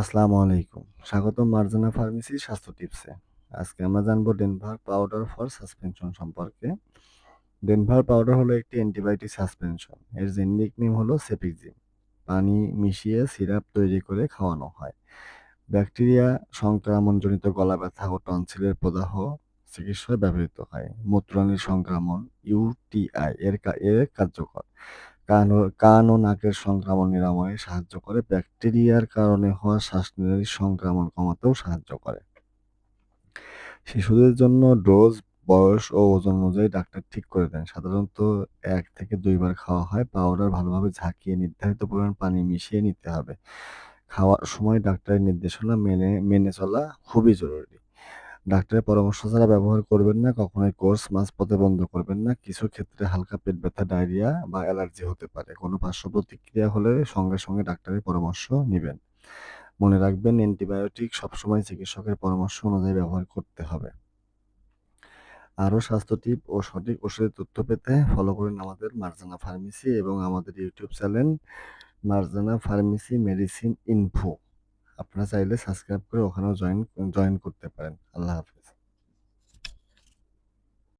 আসসালামু আলাইকুম। স্বাগতম মার্জানা ফার্মেসি স্বাস্থ্য টিপসে। আজকে আমরা জানব ডেনভার পাউডার ফর সাসপেনশন সম্পর্কে। ডেনভার পাউডার হলো একটি অ্যান্টিবায়োটিক সাসপেনশন। এর জেনেরিক নেম হলো সেপিকজিম। পানি মিশিয়ে সিরাপ তৈরি করে খাওয়ানো হয়। ব্যাকটেরিয়া সংক্রমণজনিত গলা ব্যথা ও টনসিলের প্রদাহ চিকিৎসায় ব্যবহৃত হয়। মূত্রনালীর সংক্রমণ ইউটিআই এর এর কার্যকর। কান ও কান ও নাকের সংক্রমণ নিরাময়ে সাহায্য করে। ব্যাকটেরিয়ার কারণে হওয়া শ্বাসনালীর সংক্রমণ কমাতেও সাহায্য করে। শিশুদের জন্য ডোজ, বয়স ও ওজন অনুযায়ী ডাক্তার ঠিক করে দেন। সাধারণত এক থেকে দুইবার খাওয়া হয়। পাউডার ভালোভাবে ঝাঁকিয়ে নির্ধারিত পরিমাণ পানি মিশিয়ে নিতে হবে। খাওয়ার সময় ডাক্তারের নির্দেশনা মেনে মেনে চলা খুবই জরুরি। ডাক্তারের পরামর্শ ছাড়া ব্যবহার করবেন না, কখনোই কোর্স, মাঝপথে বন্ধ করবেন না। কিছু ক্ষেত্রে হালকা পেট ব্যথা, ডায়রিয়া বা অ্যালার্জি হতে পারে। কোনো পার্শ্ব প্রতিক্রিয়া হলে সঙ্গে সঙ্গে ডাক্তারের পরামর্শ নেবেন। মনে রাখবেন, অ্যান্টিবায়োটিক সবসময় চিকিৎসকের পরামর্শ অনুযায়ী ব্যবহার করতে হবে। আরও স্বাস্থ্য টিপ ও সঠিক ওষুধের তথ্য পেতে ফলো করুন আমাদের মার্জানা ফার্মেসি এবং আমাদের YouTube channel Marjana pharmacy medicine info. আপনারা চাইলে সাবস্ক্রাইব করে ওখানেও জয়েন জয়েন করতে পারেন। আল্লাহ হাফেজ।